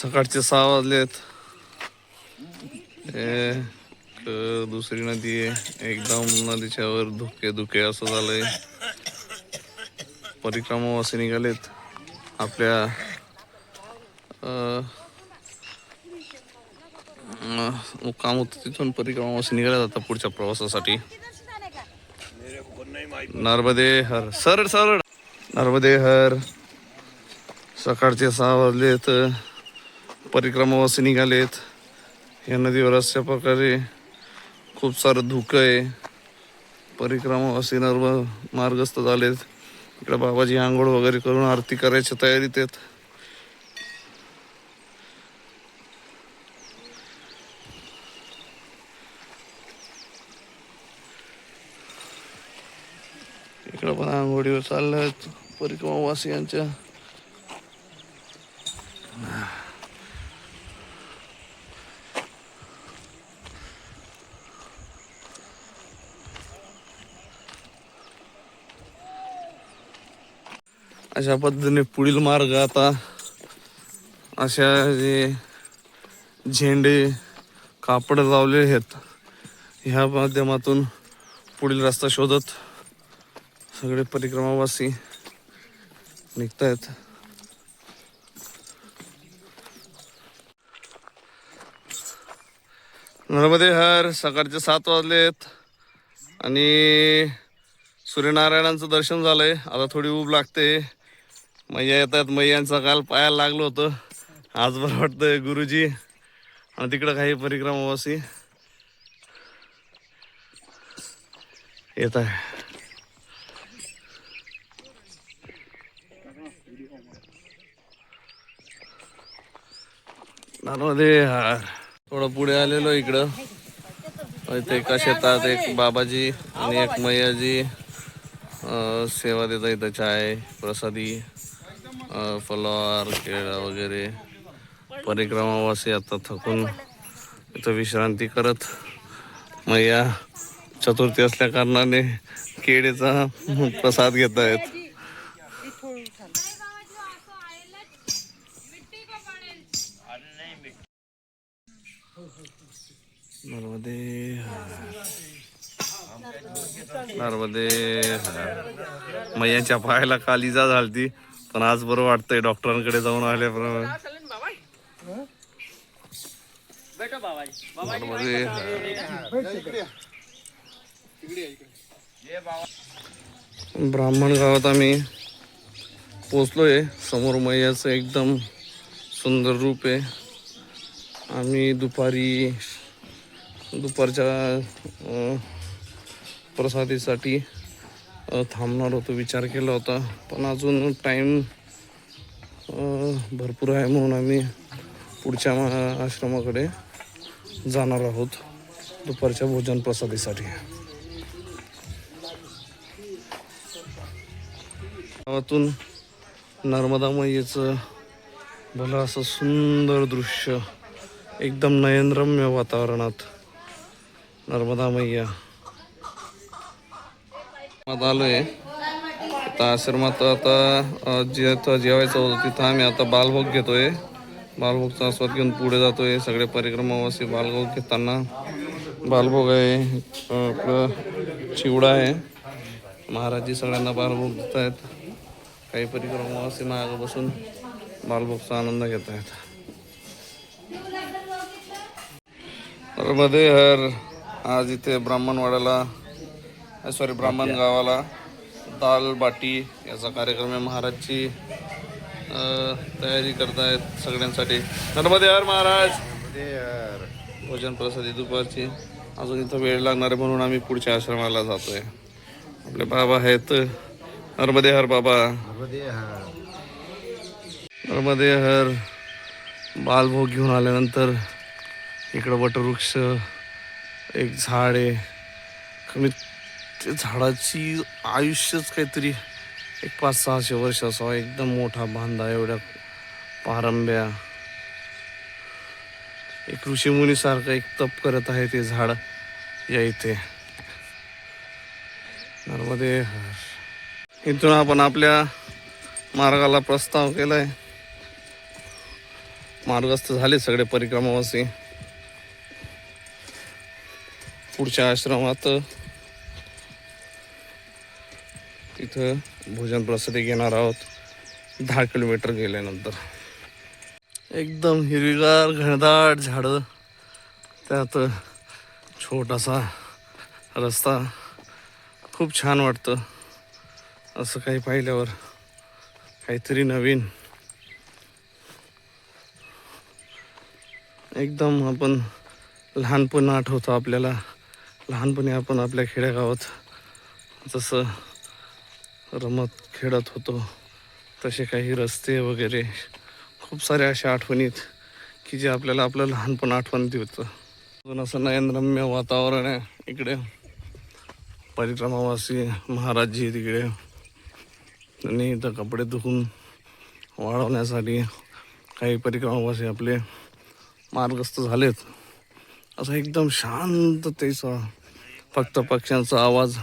सकाळचे सहा वाजलेत. दुसरी नदी आहे. एकदम नदीच्या वर धुके धुके असं झालंय. परिक्रमावासी निघालेत. आपल्या मुक्काम होतं तिथून परिक्रमावासी निघाले आता पुढच्या प्रवासासाठी. नर्मदे हर सरळ सरळ. नर्मदे हर. सकाळचे सहा वाजलेत. परिक्रमावासी निघालेत. या नदीवर अशा प्रकारे खूप सारं धुकं आहे. परिक्रमावासी नर्म मार्गस्थ झालेत. इकडे बाबाजी आंघोळ वगैरे करून आरती करायच्या तयारीत आहेत. इकडं पण आंघोळीवर चालल्या. आहेत परिक्रमावासियांच्या. अशा पद्धतीने पुढील मार्ग आता अशा जे झेंडे कापड लावलेले आहेत ह्या माध्यमातून पुढील रस्ता शोधत सगळे परिक्रमावासी निघतायत. नर्मदे हर सकाळचे सात वाजलेत आणि सूर्यनारायणांचं दर्शन झालंय. आता थोडी ऊब लागते. मैया येतात मैयांचा काल पायाला लागलो होतं. आज बरं वाटतंय गुरुजी. आणि तिकडं काही परिक्रमावासी येत आहे. थोडं पुढे आलेलो इकडं. इथे एका शेतात एक बाबाजी आणि एक मैयाजी. सेवा देतात इथं चाय प्रसादी. फलोहार केळं वगैरे परिक्रमावासी आता थकून इथं विश्रांती करत मैया चतुर्थी असल्या कारणाने केळीचा प्रसाद घेत आहेत. नर्मदे नर्मदे मैयाच्या पायाला कालिजा झालती. पण आज बरं वाटतंय डॉक्टरांकडे जाऊन आल्याप्रमाणे. ब्राह्मण गावात आम्ही पोचलोय समोर मैयाचं एकदम सुंदर रूप आहे. आम्ही दुपारी दुपारच्या प्रसादीसाठी थांबणार होतो विचार केला होता. पण अजून टाईम भरपूर आहे म्हणून आम्ही पुढच्या आश्रमाकडे जाणार आहोत दुपारच्या भोजन प्रसादीसाठी. गावातून नर्मदामयेचं भलं असं सुंदर दृश्य एकदम नयनरम्य वातावरणात नर्मदा मैया आलो आहे आता आश्रमात आता जिथं जेवायचं होतं तिथं आम्ही आता बालभोग घेतोय. बालभोगचा आस्वाद घेऊन पुढे जातोय. सगळे परिक्रमावासी बालभोग घेताना. बालभोग आहे आपलं चिवडा आहे. महाराजजी सगळ्यांना बालभोग देत आहेत काही परिक्रमावासी मागं बसून बालभोगचा आनंद घेत आहेत मध्ये हर. आज इथे ब्राह्मणवाड्याला सॉरी ब्राह्मण गावाला दाल बाटी याचा कार्यक्रम आहे. महाराजची तयारी करतायत सगळ्यांसाठी. नर्मदे हर महाराज. भोजन प्रसादी दुपारची. अजून इथं वेळ लागणार आहे म्हणून आम्ही पुढच्या आश्रमाला जातोय. आपले बाबा आहेत. नर्मदे हर बाबा. नर्मदे हर बालभोग घेऊन आल्यानंतर इकडं वटवृक्ष एक झाड आहे. कमीत ते झाडाची आयुष्यच काहीतरी एक पाच सहाशे वर्ष असावा. एकदम मोठा बांधा एवढ्या पारंब्या. एक ऋषीमुनीसारखं एक तप करत आहे ते झाड या इथे. नर्मदे इथून आपण आपल्या मार्गाला प्रस्ताव केलाय. मार्गस्थ झाले सगळे परिक्रमावासी. पुढच्या आश्रमात तिथं भोजन प्रसादी घेणार आहोत. दहा किलोमीटर गेल्यानंतर. एकदम हिरवीगार घनदाट झाडं. त्यात छोटासा रस्ता. खूप छान वाटतं. असं काही पाहिल्यावर काहीतरी नवीन. एकदम आपण लहानपण आठवतो आपल्याला. लहानपणी आपण आपल्या खेड्यागावात जसं रमत खेळत होतो. तसे काही रस्ते वगैरे खूप साऱ्या अशा आठवणीत की जे आपल्याला आपलं लहानपण आठवण देतं. अजून असं नयनरम्य वातावरण आहे इकडे. परिक्रमावासी महाराजजी तिकडे. त्यांनी इथं कपडे धुवून वाळवण्यासाठी काही परिक्रमावासी आपले मार्गस्थ झालेत. असं एकदम शांततेचा फक्त पक्ष्यांचा आवाज.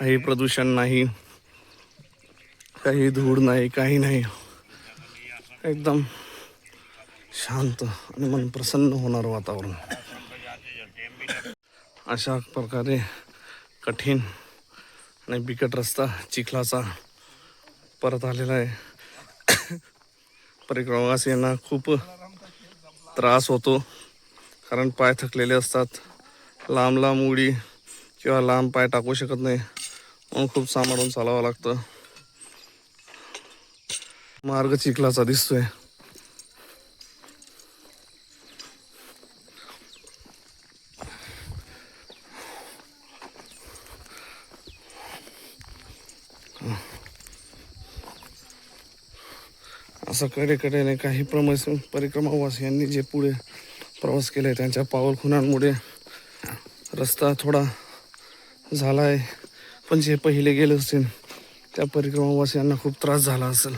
काही प्रदूषण नाही. काही धूळ नाही काही नाही. एकदम शांत आणि मन प्रसन्न होणारं वातावरण. अशा प्रकारे कठीण आणि बिकट रस्ता चिखलाचा परत आलेला आहे. परिक्रमवासियांना खूप त्रास होतो. कारण पाय थकलेले असतात. लांब लांब उडी किंवा लांब पाय टाकू शकत नाही. म्हणून खूप सांभाळून चालावं लागतं. मार्ग चिखलाचा दिसतोय. असं कडेकडेने काही प्रमस परिक्रमावासियांनी जे पुढे प्रवास केले त्यांच्या पावलखुणांमुळे रस्ता थोडा झाला आहे पण जे पहिले गेले असतील त्या परिक्रमावासियांना खूप त्रास झाला असेल.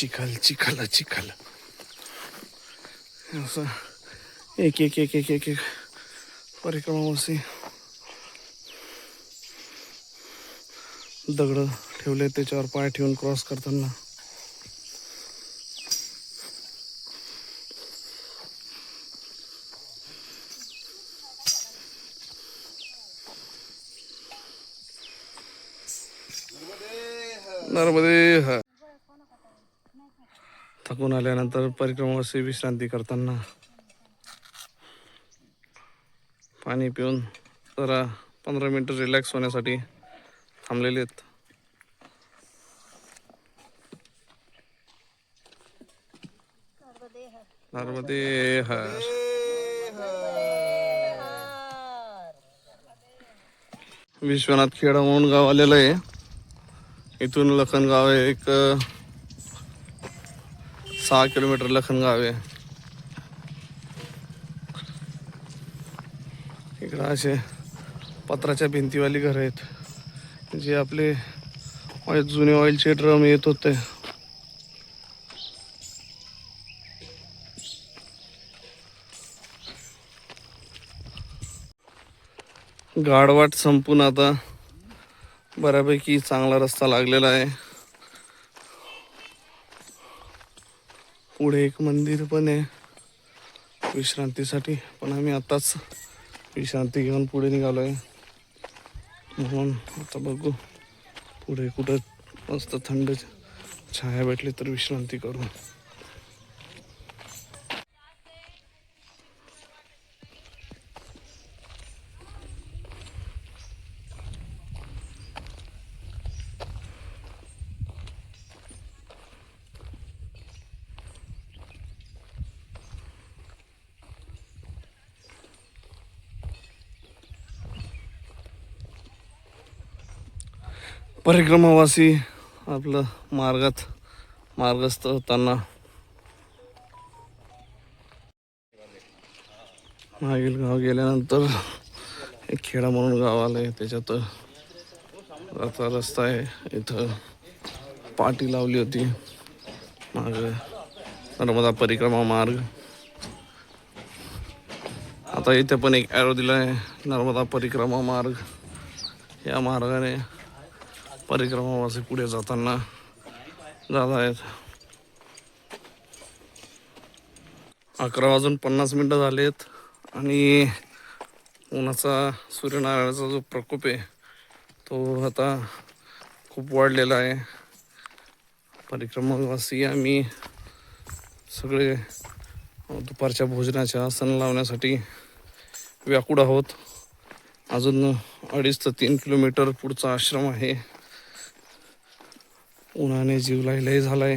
चिखल चिखल चिखल. असं एक एक एक एक एक एक परिक्रमावासी दगड ठेवले त्याच्यावर पाय ठेवून क्रॉस करताना. नर्मदे थकून आल्यानंतर परिक्रमाशी विश्रांती करताना पाणी पिऊन जरा पंधरा मिनटं रिलॅक्स होण्यासाठी थांबलेले आहेत. नर्मदे विश्वनाथ खेडा म्हणून गाव आलेलं आहे. इथून लखनगाव आहे एक सहा किलोमीटर लखनगाव आहे. इकडं असे पत्राच्या भिंतीवाली घर आहेत. जे आपले ऑइल- जुने ऑइलचे ड्रम येत होते. गाडवाट संपून आता बऱ्यापैकी चांगला रस्ता लागलेला आहे. पुढे एक मंदिर पण आहे विश्रांतीसाठी. पण आम्ही आताच विश्रांती घेऊन पुढे निघालो आहे म्हणून आता बघू पुढे कुठं मस्त थंड छाया भेटली तर विश्रांती करू. परिक्रमावासी आपलं मार्गात मार्गस्थ होताना. मागील गाव गेल्यानंतर एक खेडा म्हणून गाव आलं आहे त्याच्यात आता रस्ता आहे. इथं पाटी लावली होती. माग नर्मदा परिक्रमा मार्ग. आता इथे पण एक ॲरो दिला आहे नर्मदा परिक्रमा मार्ग. या मार्गाने परिक्रमावासी पुढे जाताना जात आहेत. अकरा वाजून पन्नास मिनटं झालेत आणि उन्हाचा सूर्यनारायणाचा जो प्रकोप आहे तो आता खूप वाढलेला आहे. परिक्रमावासी आम्ही सगळे दुपारच्या भोजनाच्या आसन लावण्यासाठी व्याकुळ आहोत. अजून अडीच ते तीन किलोमीटर पुढचा आश्रम आहे. उन्हाने जीव लय झालाय.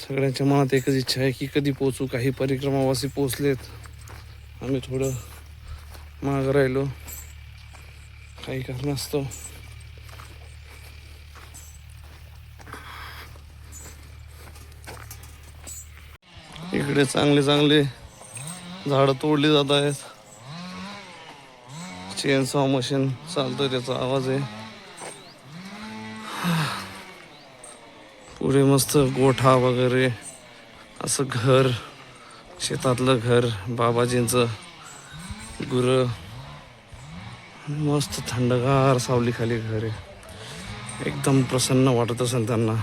सगळ्यांच्या मनात एकच इच्छा आहे की कधी पोचू काही परिक्रमावासी पोचलेत आम्ही थोडं माग राहिलो. काही कारणास्तव इकडे चांगले चांगले झाडं तोडली जात आहेत. चेन सॉ मशीन चालतोय त्याचा आवाज आहे. पुढे मस्त गोठा वगैरे असं घर शेतातलं घर बाबाजींचं गुरं. मस्त थंडगार सावलीखाली घर आहे. एकदम प्रसन्न वाटत असेल त्यांना.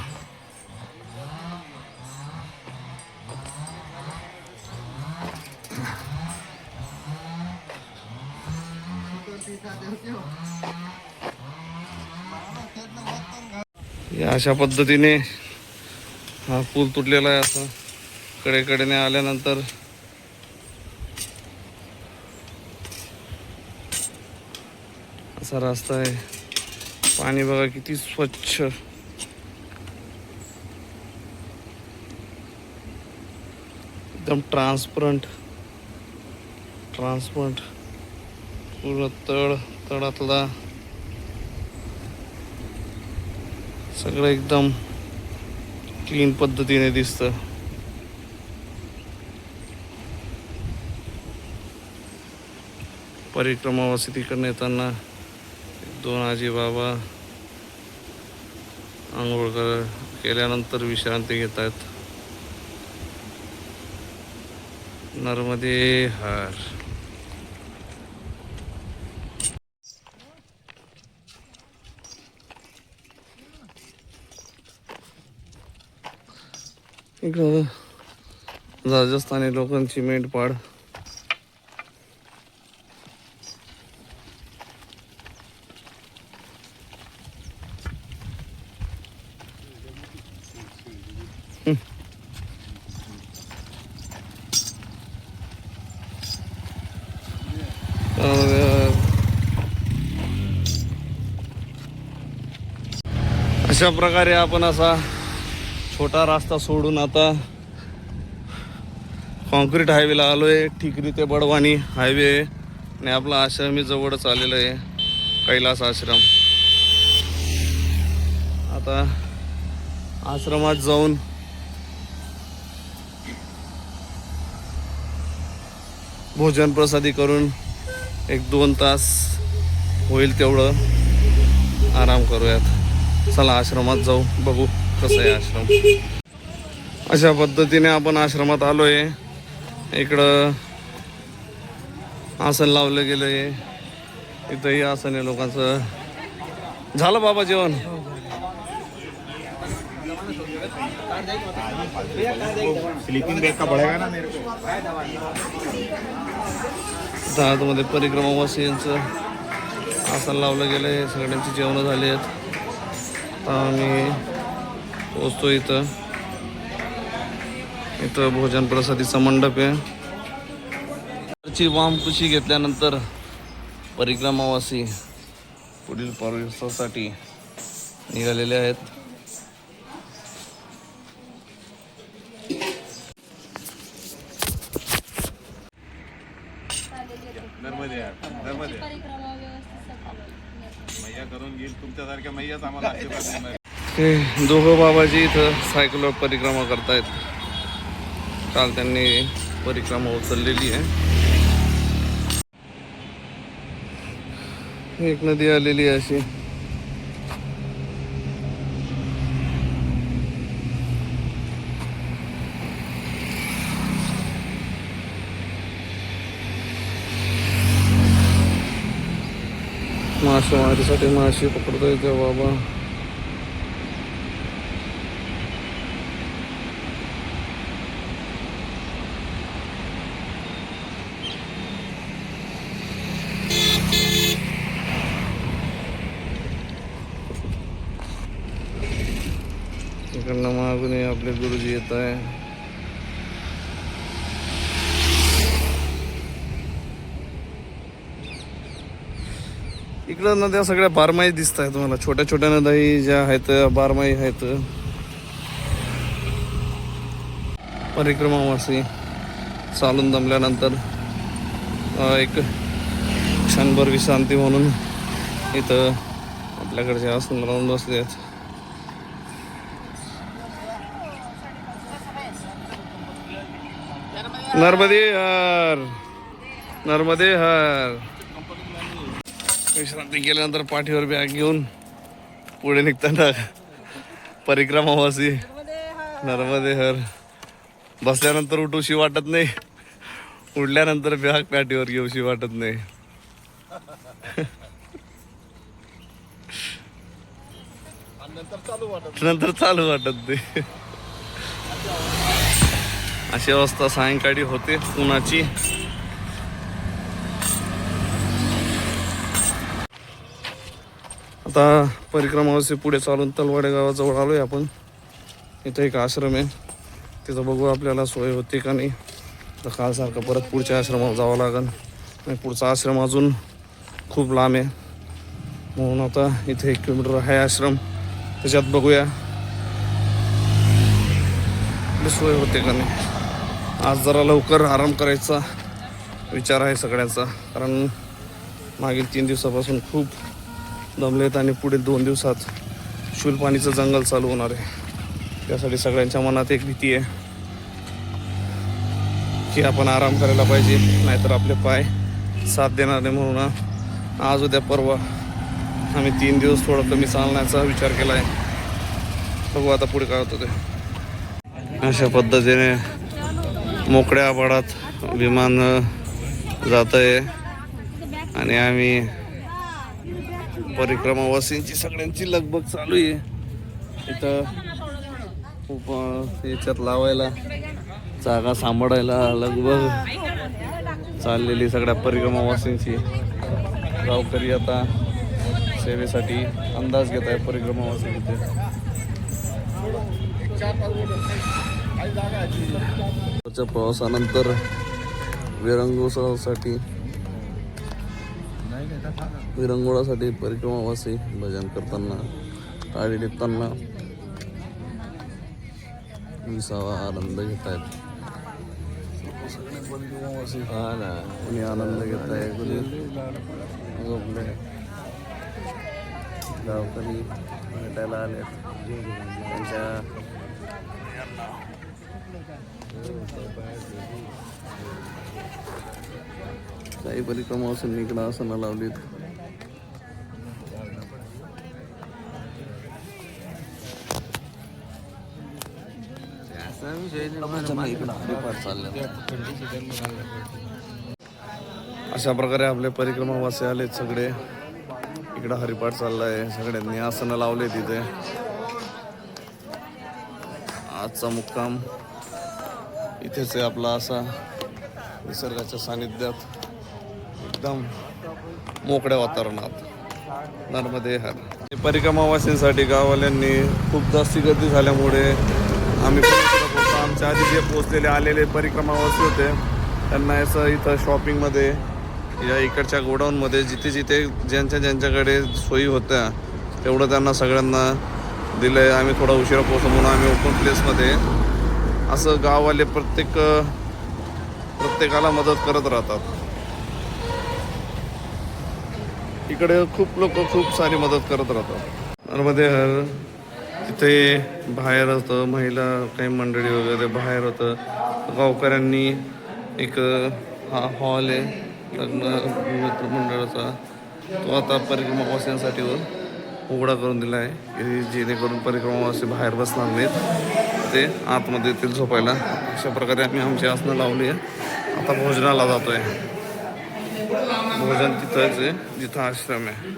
या अशा पद्धतीने हा पूल तुटलेला आहे असा. कडेकडेने आल्यानंतर असा रस्ता आहे. पाणी बघा किती स्वच्छ. एकदम ट्रान्सपरंट ट्रान्सपरंट पूर्ण तळ तळातला. सगळं एकदम क्लीन पद्धतीने दिसतं. परिक्रमावासी तिकडनं येताना दोन आजी बाबा आंघोळ कर केल्यानंतर विश्रांती घेत आहेत नर्मदे हार. इकडं राजस्थानी लोकांची मेंढपाळ. अशा प्रकारे आपण असा छोटा रस्ता सोडून आता कॉन्क्रीट हायवेला आलोय. ठिकरी ते बडवानी हायवे आणि आपला आश्रम जवळच आलेलं आहे. कैलास आश्रम. आता आश्रमात जाऊन भोजन प्रसादी करून एक दोन तास होईल तेवढं. आराम करूयात. चला आश्रमात जाऊ. बघू. कसं आहे आश्रम. अशा पद्धतीने आपण आश्रमात आलोय. इकडं आसन लावलं गेलं आहे इथंही आसन आहे लोकांचं. झालं बाबा जेवण? आतमध्ये परिक्रमावासी यांचं आसन लावलं गेलं आहे सगळ्यांची जेवणं झाली आहेत. आम्ही पोचतो इथं इथं भोजन प्रसादीचा मंडप आहे. वामकुशी घेतल्यानंतर परिक्रमावासी पुढील प्रवेशासाठी निघालेले आहेत. मैया करून घेईल तुमच्यासारख्या मैयाच आम्हाला आशीर्वाद देणार ते दोघं बाबाजी इथं सायकलवर परिक्रमा करतायत. काल त्यांनी परिक्रमा उचललेली आहे. एक नदी आलेली आहे अशी. मासेमारीसाठी मासे पकडतोय मासे बाबा. इकडे गुरुजी येत आहे. इकडं नद्या सगळ्या बारमाही दिसत आहेत तुम्हाला. छोट्या छोट्या नद्याही ज्या आहेत बारमाही आहेत. परिक्रमावासी चालून दमल्यानंतर एक क्षणभर विश्रांती म्हणून इथं आपल्याकडच्या आसन राहून बसले आहेत नर्मदे हर नर्मदे हर. विश्रांती केल्यानंतर पाठीवर बॅग घेऊन पुढे निघताना परिक्रमावासी नर्मदे हर. बसल्यानंतर उठूशी वाटत नाही उडल्यानंतर बॅग पाठीवर घेऊशी वाटत नाही. नंतर चालू वाटत नाही. अशी अवस्था सायंकाळी होते उन्हाची. आता परिक्रमावरचे पुढे चालून तलवाडे गावाजवळ आलोय आपण. इथं एक आश्रम आहे. तिथं बघू आपल्याला सोय होते का नाही. तर कालसारखं परत पुढच्या आश्रमावर जावं लागेल आणि पुढचा आश्रम अजून खूप लांब आहे. म्हणून आता इथे एक किलोमीटर आहे आश्रम. त्याच्यात बघूया. सोय होते का नाही. आज जरा लवकर आराम करायचा विचार आहे सगळ्यांचा. कारण मागील तीन दिवसापासून खूप दमलेत आणि पुढील दोन दिवसात शूलपाणीचं जंगल चालू होणार आहे. त्यासाठी सगळ्यांच्या मनात एक भीती आहे की आपण आराम करायला पाहिजे नाहीतर आपले पाय साथ देणार नाही म्हणून आज उद्या परवा आम्ही तीन दिवस थोडं कमी चालण्याचा विचार केला आहे. बघू आता पुढे काय होतं ते. अशा पद्धतीने मोकळ्या आभाळात विमान जात आहे आणि आम्ही परिक्रमावासींची सगळ्यांची लगबग चालू आहे इथं खूप याच्यात लावायला जागा सांभाळायला लगबग चाललेली सगळ्या परिक्रमावासींची. गावकरी आता सेवेसाठी अंदाज घेत आहे परिक्रमावासी इथे. प्रवासानंतर विरंगोत्सवासाठी विरंगुळासाठी परिक्रमावासी भजन करताना टाळी टिपताना विसावा आनंद घेत आहेत कोणी कुणी आनंद घेत आहे कुणी झोपले गावकरी भेटायला आले त्यांच्या काही परिक्रमा असून इकडं आसनं लावलीत. इकडं हरिपाठ अशा प्रकारे आपले परिक्रमावासी आलेत सगळे. इकडं हरिपाठ चाललाय. सगळ्यांनी आसनं लावले तिथे आजचा मुक्काम इथेच आहे आपला असा निसर्गाच्या सानिध्यात एकदम मोकळ्या वातावरणात. नर्मदे हर. परिक्रमावासींसाठी गाववाल्यांनी खूप जास्ती गर्दी झाल्यामुळे आम्ही आमच्या आधी जे पोचलेले आलेले परिक्रमावासी होते त्यांना असं इथं शॉपिंगमध्ये या इकडच्या गोडाऊनमध्ये जिथे जिथे ज्यांच्या ज्यांच्याकडे सोयी होत्या तेवढं त्यांना सगळ्यांना दिलं आहे आम्ही थोडा उशिरा पोहोचलो म्हणून आम्ही ओपन प्लेसमध्ये असं गाववाले प्रत्येक प्रत्येकाला मदत करत राहतात. इकडे खूप लोक खूप सारी मदत करत राहतात. नर्मदे हर तिथे बाहेर होतं महिला काही मंडळी वगैरे बाहेर होतं. गावकऱ्यांनी एक हा हॉल आहे लग्न मित्रमंडळाचा तो आता परिक्रमावासियांसाठी उघडा करून दिला आहे की जेणेकरून परिक्रमावासी बाहेर बसणार नाहीत. ते आतमध्ये येतील झोपायला. अशा प्रकारे आम्ही आमची आसनं लावली आहे. आता भोजनाला जातोय. भोजन तिथंच आहे जिथं आश्रम आहे.